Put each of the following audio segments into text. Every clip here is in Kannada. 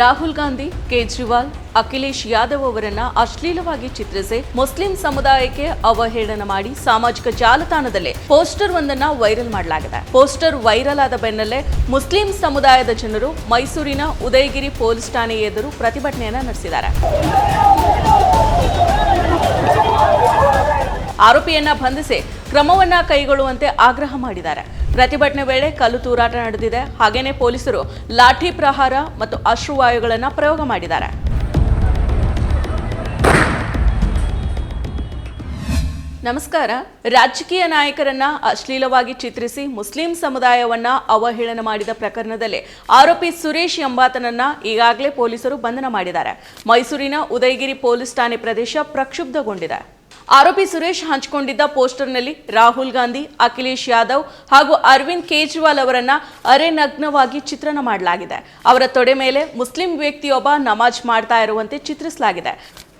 ರಾಹುಲ್ ಗಾಂಧಿ, ಕೇಜ್ರಿವಾಲ್, ಅಖಿಲೇಶ್ ಯಾದವ್ ಅವರನ್ನ ಅಶ್ಲೀಲವಾಗಿ ಚಿತ್ರಿಸಿ ಮುಸ್ಲಿಂ ಸಮುದಾಯಕ್ಕೆ ಅವಹೇಳನ ಮಾಡಿ ಸಾಮಾಜಿಕ ಜಾಲತಾಣದಲ್ಲಿ ಪೋಸ್ಟರ್ ಒಂದನ್ನ ವೈರಲ್ ಮಾಡಲಾಗಿದೆ. ಪೋಸ್ಟರ್ ವೈರಲ್ ಆದ ಬೆನ್ನಲ್ಲೇ ಮುಸ್ಲಿಂ ಸಮುದಾಯದ ಜನರು ಮೈಸೂರಿನ ಉದಯಗಿರಿ ಪೊಲೀಸ್ ಠಾಣೆ ಎದುರು ಪ್ರತಿಭಟನೆಯನ್ನ ನಡೆಸಿದ್ದಾರೆ. ಆರೋಪಿಯನ್ನ ಬಂಧಿಸಿ ಕ್ರಮವನ್ನ ಕೈಗೊಳ್ಳುವಂತೆ ಆಗ್ರಹ ಮಾಡಿದ್ದಾರೆ. ಪ್ರತಿಭಟನೆ ವೇಳೆ ಕಲ್ಲು ತೂರಾಟ ನಡೆದಿದೆ. ಹಾಗೆಯೇ ಪೊಲೀಸರು ಲಾಠಿ ಪ್ರಹಾರ ಮತ್ತು ಅಶ್ರುವಾಯುಗಳನ್ನು ಪ್ರಯೋಗ ಮಾಡಿದ್ದಾರೆ. ನಮಸ್ಕಾರ. ರಾಜಕೀಯ ನಾಯಕರನ್ನ ಅಶ್ಲೀಲವಾಗಿ ಚಿತ್ರಿಸಿ ಮುಸ್ಲಿಂ ಸಮುದಾಯವನ್ನ ಅವಹೇಳನ ಮಾಡಿದ ಪ್ರಕರಣದಲ್ಲಿ ಆರೋಪಿ ಸುರೇಶ್ ಎಂಬಾತನನ್ನ ಈಗಾಗಲೇ ಪೊಲೀಸರು ಬಂಧನ ಮಾಡಿದ್ದಾರೆ. ಮೈಸೂರಿನ ಉದಯಗಿರಿ ಪೊಲೀಸ್ ಠಾಣೆ ಪ್ರದೇಶ ಪ್ರಕ್ಷುಬ್ಧಗೊಂಡಿದೆ. ಆರೋಪಿ ಸುರೇಶ್ ಹಂಚಿಕೊಂಡಿದ್ದ ಪೋಸ್ಟರ್ನಲ್ಲಿ ರಾಹುಲ್ ಗಾಂಧಿ, ಅಖಿಲೇಶ್ ಯಾದವ್ ಹಾಗೂ ಅರವಿಂದ್ ಕೇಜ್ರಿವಾಲ್ ಅವರನ್ನ ಅರೆ ನಗ್ನವಾಗಿ ಚಿತ್ರಣ ಮಾಡಲಾಗಿದೆ. ಅವರ ತೊಡೆ ಮೇಲೆ ಮುಸ್ಲಿಂ ವ್ಯಕ್ತಿಯೊಬ್ಬ ನಮಾಜ್ ಮಾಡ್ತಾ ಇರುವಂತೆ ಚಿತ್ರಿಸಲಾಗಿದೆ.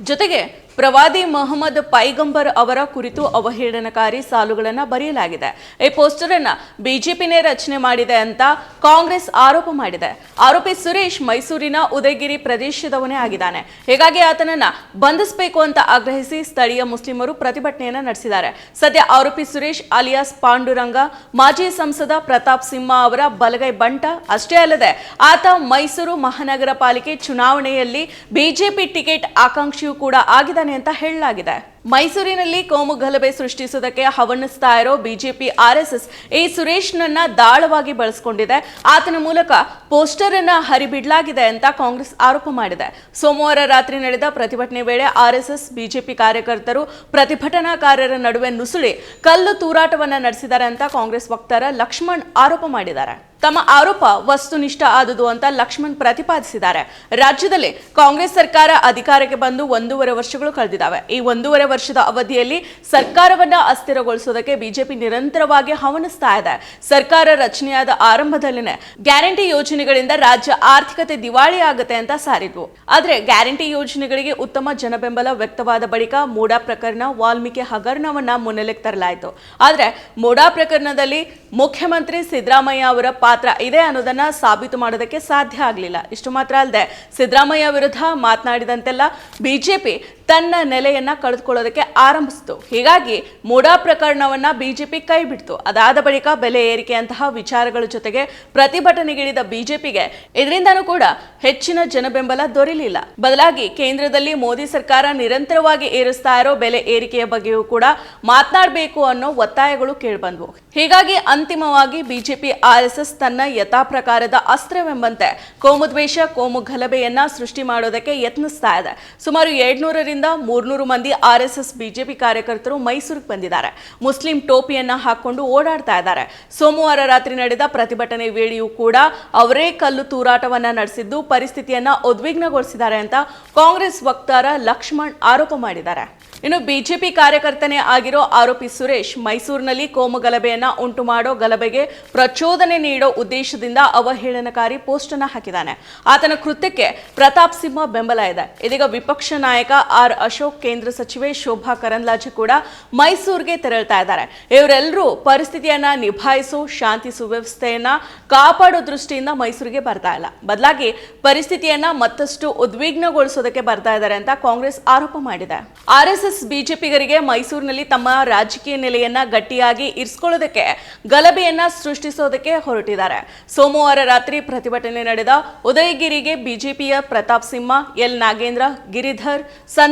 ಜೊತೆಗೆ ಪ್ರವಾದಿ ಮೊಹಮ್ಮದ್ ಪೈಗಂಬರ್ ಅವರ ಕುರಿತು ಅವಹೇಳನಕಾರಿ ಸಾಲುಗಳನ್ನು ಬರೆಯಲಾಗಿದೆ. ಈ ಪೋಸ್ಟರ್ ಅನ್ನ ಬಿಜೆಪಿನೇ ರಚನೆ ಮಾಡಿದೆ ಅಂತ ಕಾಂಗ್ರೆಸ್ ಆರೋಪ ಮಾಡಿದೆ. ಆರೋಪಿ ಸುರೇಶ್ ಮೈಸೂರಿನ ಉದಯಗಿರಿ ಪ್ರದೇಶದವನೇ ಆಗಿದ್ದಾನೆ. ಹೀಗಾಗಿ ಆತನನ್ನ ಬಂಧಿಸಬೇಕು ಅಂತ ಆಗ್ರಹಿಸಿ ಸ್ಥಳೀಯ ಮುಸ್ಲಿಮರು ಪ್ರತಿಭಟನೆಯನ್ನ ನಡೆಸಿದ್ದಾರೆ. ಸದ್ಯ ಆರೋಪಿ ಸುರೇಶ್ ಅಲಿಯಾಸ್ ಪಾಂಡುರಂಗ, ಮಾಜಿ ಸಂಸದ ಪ್ರತಾಪ್ ಸಿಂಹ ಅವರ ಬಲಗೈ ಬಂಟ ಅಷ್ಟೇ ಅಲ್ಲದೆ ಆತ ಮೈಸೂರು ಮಹಾನಗರ ಪಾಲಿಕೆ ಚುನಾವಣೆಯಲ್ಲಿ ಬಿಜೆಪಿ ಟಿಕೆಟ್ ಆಕಾಂಕ್ಷಿಯೂ ಕೂಡ ಆಗಿದ್ದಾನೆ ಅಂತ ಹೇಳಲಾಗಿದೆ. ಮೈಸೂರಿನಲ್ಲಿ ಕೋಮು ಗಲಭೆ ಸೃಷ್ಟಿಸುವುದಕ್ಕೆ ಹವಣಿಸ್ತಾ ಇರೋ ಬಿಜೆಪಿ ಆರ್ಎಸ್ಎಸ್ ಈ ಸುರೇಶ್ನನ್ನ ದಾಳವಾಗಿ ಬಳಸಿಕೊಂಡಿದೆ. ಆತನ ಮೂಲಕ ಪೋಸ್ಟರ್ ಅನ್ನ ಹರಿಬಿಡಲಾಗಿದೆ ಅಂತ ಕಾಂಗ್ರೆಸ್ ಆರೋಪ ಮಾಡಿದೆ. ಸೋಮವಾರ ರಾತ್ರಿ ನಡೆದ ಪ್ರತಿಭಟನೆ ವೇಳೆ ಆರ್ಎಸ್ಎಸ್ ಬಿಜೆಪಿ ಕಾರ್ಯಕರ್ತರು ಪ್ರತಿಭಟನಾಕಾರರ ನಡುವೆ ನುಸುಳಿ ಕಲ್ಲು ತೂರಾಟವನ್ನ ನಡೆಸಿದ್ದಾರೆ ಅಂತ ಕಾಂಗ್ರೆಸ್ ವಕ್ತಾರ ಲಕ್ಷ್ಮಣ್ ಆರೋಪ ಮಾಡಿದ್ದಾರೆ. ತಮ್ಮ ಆರೋಪ ವಸ್ತುನಿಷ್ಠ ಆದುದು ಅಂತ ಲಕ್ಷ್ಮಣ್ ಪ್ರತಿಪಾದಿಸಿದ್ದಾರೆ. ರಾಜ್ಯದಲ್ಲಿ ಕಾಂಗ್ರೆಸ್ ಸರ್ಕಾರ ಅಧಿಕಾರಕ್ಕೆ ಬಂದು ಒಂದೂವರೆ ವರ್ಷಗಳು ಕಳೆದಿದ್ದಾವೆ. ಈ ಒಂದೂವರೆ ವರ್ಷದ ಅವಧಿಯಲ್ಲಿ ಸರ್ಕಾರವನ್ನ ಅಸ್ಥಿರಗೊಳಿಸೋದಕ್ಕೆ ಬಿಜೆಪಿ ನಿರಂತರವಾಗಿ ಹವಣಿಸ್ತಾ ಇದೆ. ಸರ್ಕಾರ ರಚನೆಯಾದ ಆರಂಭದಲ್ಲಿನೇ ಗ್ಯಾರಂಟಿ ಯೋಜನೆಗಳಿಂದ ರಾಜ್ಯ ಆರ್ಥಿಕತೆ ದಿವಾಳಿ ಆಗುತ್ತೆ ಅಂತ ಸಾರಿದ್ವು. ಆದ್ರೆ ಗ್ಯಾರಂಟಿ ಯೋಜನೆಗಳಿಗೆ ಉತ್ತಮ ಜನಬೆಂಬಲ ವ್ಯಕ್ತವಾದ ಬಳಿಕ ಮೋಡಾ ಪ್ರಕರಣ ವಾಲ್ಮೀಕಿ ಹಗರಣವನ್ನ ಮುನ್ನೆಲೆಗೆ ತರಲಾಯಿತು. ಆದ್ರೆ ಮೋಡಾ ಪ್ರಕರಣದಲ್ಲಿ ಮುಖ್ಯಮಂತ್ರಿ ಸಿದ್ದರಾಮಯ್ಯ ಅವರ ಪಾತ್ರ ಇದೆ ಅನ್ನೋದನ್ನ ಸಾಬೀತು ಮಾಡೋದಕ್ಕೆ ಸಾಧ್ಯ ಆಗಲಿಲ್ಲ. ಇಷ್ಟು ಮಾತ್ರ ಅಲ್ಲದೆ ಸಿದ್ದರಾಮಯ್ಯ ವಿರುದ್ಧ ಮಾತನಾಡಿದಂತೆಲ್ಲ ಬಿಜೆಪಿ ತನ್ನ ನೆಲೆಯನ್ನ ಕಳೆದುಕೊಳ್ಳೋದಕ್ಕೆ ಆರಂಭಿಸಿತು. ಹೀಗಾಗಿ ಮೂಡಾ ಪ್ರಕರಣವನ್ನ ಬಿಜೆಪಿ ಕೈ ಬಿಡ್ತು. ಅದಾದ ಬಳಿಕ ಬೆಲೆ ಏರಿಕೆಯಂತಹ ವಿಚಾರಗಳ ಜೊತೆಗೆ ಪ್ರತಿಭಟನೆಗಿಳಿದ ಬಿಜೆಪಿಗೆ ಇದರಿಂದನೂ ಕೂಡ ಹೆಚ್ಚಿನ ಜನಬೆಂಬಲ ದೊರೆಯಲಿಲ್ಲ. ಬದಲಾಗಿ ಕೇಂದ್ರದಲ್ಲಿ ಮೋದಿ ಸರ್ಕಾರ ನಿರಂತರವಾಗಿ ಏರಿಸ್ತಾ ಇರೋ ಬೆಲೆ ಏರಿಕೆಯ ಬಗ್ಗೆಯೂ ಕೂಡ ಮಾತನಾಡಬೇಕು ಅನ್ನೋ ಒತ್ತಾಯಗಳು ಕೇಳಿಬಂದ್ವು. ಹೀಗಾಗಿ ಅಂತಿಮವಾಗಿ ಬಿಜೆಪಿ ಆರ್ಎಸ್ಎಸ್ ತನ್ನ ಯಥಾಪ್ರಕಾರದ ಅಸ್ತ್ರವೆಂಬಂತೆ ಕೋಮುದ್ವೇಷ ಕೋಮು ಗಲಭೆಯನ್ನ ಸೃಷ್ಟಿ ಮಾಡೋದಕ್ಕೆ ಯತ್ನಿಸ್ತಾ ಇದೆ. ಸುಮಾರು ಎರಡ್ನೂರರಿಂದ ಮೂರ್ನೂರು ಮಂದಿ ಆರ್ಎಸ್ಎಸ್ ಬಿಜೆಪಿ ಕಾರ್ಯಕರ್ತರು ಮೈಸೂರಿಗೆ ಬಂದಿದ್ದಾರೆ. ಮುಸ್ಲಿಂ ಟೋಪಿಯನ್ನ ಹಾಕೊಂಡು ಓಡಾಡ್ತಾ ಇದ್ದಾರೆ. ಸೋಮವಾರ ರಾತ್ರಿ ನಡೆದ ಪ್ರತಿಭಟನೆ ವೇಳೆಯೂ ಕೂಡ ಅವರೇ ಕಲ್ಲು ತೂರಾಟವನ್ನ ನಡೆಸಿದ್ದು, ಪರಿಸ್ಥಿತಿಯನ್ನ ಉದ್ವಿಗ್ನಗೊಳಿಸಿದ್ದಾರೆ ಅಂತ ಕಾಂಗ್ರೆಸ್ ವಕ್ತಾರ ಲಕ್ಷ್ಮಣ್ ಆರೋಪ ಮಾಡಿದ್ದಾರೆ. ಇನ್ನು ಬಿಜೆಪಿ ಕಾರ್ಯಕರ್ತನೇ ಆಗಿರೋ ಆರೋಪಿ ಸುರೇಶ್ ಮೈಸೂರಿನಲ್ಲಿ ಕೋಮು ಗಲಭೆಯನ್ನ ಉಂಟು ಮಾಡೋ ಗಲಭೆಗೆ ಪ್ರಚೋದನೆ ನೀಡೋ ಉದ್ದೇಶದಿಂದ ಅವಹೇಳನಕಾರಿ ಪೋಸ್ಟ್ ಅನ್ನ ಹಾಕಿದ್ದಾನೆ. ಆತನ ಕೃತ್ಯಕ್ಕೆ ಪ್ರತಾಪ್ ಸಿಂಹ ಬೆಂಬಲ ಇದೆ. ಇದೀಗ ವಿಪಕ್ಷ ನಾಯಕ ಆರ್ ಅಶೋಕ್ ಕೇಂದ್ರ ಸಚಿವೆ ಶೋಭಾ ಕರಂದ್ಲಾಜೆ ಕೂಡ ಮೈಸೂರಿಗೆ ತೆರಳ್ತಾ ಇದ್ದಾರೆ. ಇವರೆಲ್ಲರೂ ಪರಿಸ್ಥಿತಿಯನ್ನ ನಿಭಾಯಿಸೋ ಶಾಂತಿ ಸುವ್ಯವಸ್ಥೆಯನ್ನ ಕಾಪಾಡೋ ದೃಷ್ಟಿಯಿಂದ ಮೈಸೂರಿಗೆ ಬರ್ತಾ ಇಲ್ಲ. ಬದಲಾಗಿ ಪರಿಸ್ಥಿತಿಯನ್ನ ಮತ್ತಷ್ಟು ಉದ್ವಿಗ್ನಗೊಳಿಸೋದಕ್ಕೆ ಬರ್ತಾ ಇದ್ದಾರೆ ಅಂತ ಕಾಂಗ್ರೆಸ್ ಆರೋಪ ಮಾಡಿದೆ. ಆರ್ಎಸ್ಎಸ್ ಬಿಜೆಪಿಗರಿಗೆ ಮೈಸೂರಿನಲ್ಲಿ ತಮ್ಮ ರಾಜಕೀಯ ನೆಲೆಯನ್ನ ಗಟ್ಟಿಯಾಗಿ ಇರಿಸ್ಕೊಳ್ಳೋದಕ್ಕೆ ಗಲಭೆಯನ್ನ ಸೃಷ್ಟಿಸೋದಕ್ಕೆ ಹೊರಟಿದ್ದಾರೆ. ಸೋಮವಾರ ರಾತ್ರಿ ಪ್ರತಿಭಟನೆ ನಡೆದ ಉದಯಗಿರಿಗೆ ಬಿಜೆಪಿಯ ಪ್ರತಾಪ್ ಸಿಂಹ, ಎಲ್ ನಾಗೇಂದ್ರ, ಗಿರಿಧರ್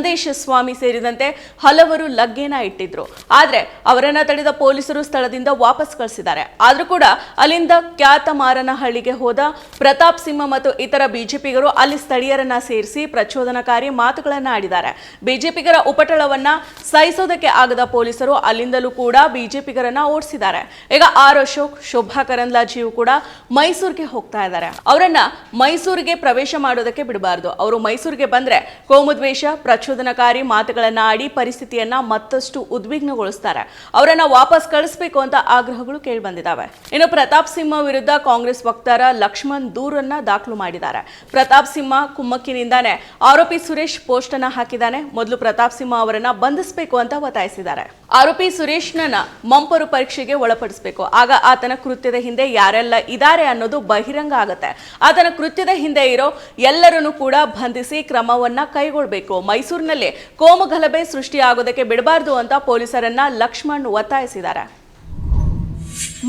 ಸಂದೇಶ ಸ್ವಾಮಿ ಸೇರಿದಂತೆ ಹಲವರು ಲಗ್ಗೆನ ಇಟ್ಟಿದ್ರು. ಆದ್ರೆ ಅವರನ್ನ ತಡೆದ ಪೊಲೀಸರು ಸ್ಥಳದಿಂದ ವಾಪಸ್ ಕಳಿಸಿದ್ದಾರೆ. ಆದ್ರೂ ಕೂಡ ಅಲ್ಲಿಂದ ಖ್ಯಾತ ಮಾರನಹಳ್ಳಿಗೆ ಹೋದ ಪ್ರತಾಪ್ ಸಿಂಹ ಮತ್ತು ಇತರ ಬಿಜೆಪಿಗರು ಅಲ್ಲಿ ಸ್ಥಳೀಯರನ್ನ ಸೇರಿಸಿ ಪ್ರಚೋದನಕಾರಿ ಮಾತುಗಳನ್ನ ಆಡಿದ್ದಾರೆ. ಬಿಜೆಪಿಗರ ಉಪಟಳವನ್ನ ಸಹಿಸೋದಕ್ಕೆ ಆಗದ ಪೊಲೀಸರು ಅಲ್ಲಿಂದಲೂ ಕೂಡ ಬಿಜೆಪಿಗರನ್ನ ಓಡಿಸಿದ್ದಾರೆ. ಈಗ ಆರ್ ಅಶೋಕ್, ಶೋಭಾ ಕರಂದ್ಲಾಜಿಯು ಕೂಡ ಮೈಸೂರಿಗೆ ಹೋಗ್ತಾ ಇದ್ದಾರೆ. ಅವರನ್ನ ಮೈಸೂರಿಗೆ ಪ್ರವೇಶ ಮಾಡೋದಕ್ಕೆ ಬಿಡಬಾರದು. ಅವರು ಮೈಸೂರಿಗೆ ಬಂದ್ರೆ ಕೋಮುದ್ವೇಷ ಪ್ರಚೋದನಕಾರಿ ಮಾತುಗಳನ್ನು ಆಡಿ ಪರಿಸ್ಥಿತಿಯನ್ನ ಮತ್ತಷ್ಟು ಉದ್ವಿಗ್ನಗೊಳಿಸ್ತಾರೆ. ಅವರನ್ನ ವಾಪಸ್ ಕಳಿಸಬೇಕು ಅಂತ ಆಗ್ರಹಗಳು ಕೇಳಿಬಂದಿದ್ದಾವೆ ಇನ್ನು ಪ್ರತಾಪ್ ಸಿಂಹ ವಿರುದ್ಧ ಕಾಂಗ್ರೆಸ್ ವಕ್ತಾರ ಲಕ್ಷ್ಮಣ್ ದೂರನ್ನ ದಾಖಲು ಮಾಡಿದ್ದಾರೆ. ಪ್ರತಾಪ್ ಸಿಂಹ ಕುಮ್ಮಕ್ಕಿನಿಂದಾನೆ ಆರೋಪಿ ಸುರೇಶ್ ಪೋಸ್ಟ್ ಅನ್ನ ಹಾಕಿದ್ದಾನೆ. ಮೊದಲು ಪ್ರತಾಪ್ ಸಿಂಹ ಅವರನ್ನ ಬಂಧಿಸಬೇಕು ಅಂತ ಒತ್ತಾಯಿಸಿದ್ದಾರೆ. ಆರೋಪಿ ಸುರೇಶ್ನನ್ನ ಮಂಪರು ಪರೀಕ್ಷೆಗೆ ಒಳಪಡಿಸಬೇಕು. ಆಗ ಆತನ ಕೃತ್ಯದ ಹಿಂದೆ ಯಾರೆಲ್ಲ ಇದ್ದಾರೆ ಅನ್ನೋದು ಬಹಿರಂಗ ಆಗುತ್ತೆ. ಆತನ ಕೃತ್ಯದ ಹಿಂದೆ ಇರೋ ಎಲ್ಲರನ್ನು ಕೂಡ ಬಂಧಿಸಿ ಕ್ರಮವನ್ನ ಕೈಗೊಳ್ಳಬೇಕು ಮೈಸೂರಿನಲ್ಲಿ ಕೋಮು ಗಲಭೆ ಸೃಷ್ಟಿಯಾಗೋದಕ್ಕೆ ಬಿಡಬಾರದು ಅಂತ ಪೊಲೀಸರನ್ನ ಲಕ್ಷ್ಮಣ್ ಒತ್ತಾಯಿಸಿದ್ದಾರೆ.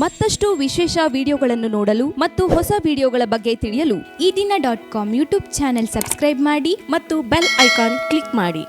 ಮತ್ತಷ್ಟು ವಿಶೇಷ ವಿಡಿಯೋಗಳನ್ನು ನೋಡಲು ಮತ್ತು ಹೊಸ ವಿಡಿಯೋಗಳ ಬಗ್ಗೆ ತಿಳಿಯಲು Ee Dina dot com YouTube channel subscribe ಮಾಡಿ ಮತ್ತು ಬೆಲ್ ಐಕಾನ್ ಕ್ಲಿಕ್ ಮಾಡಿ.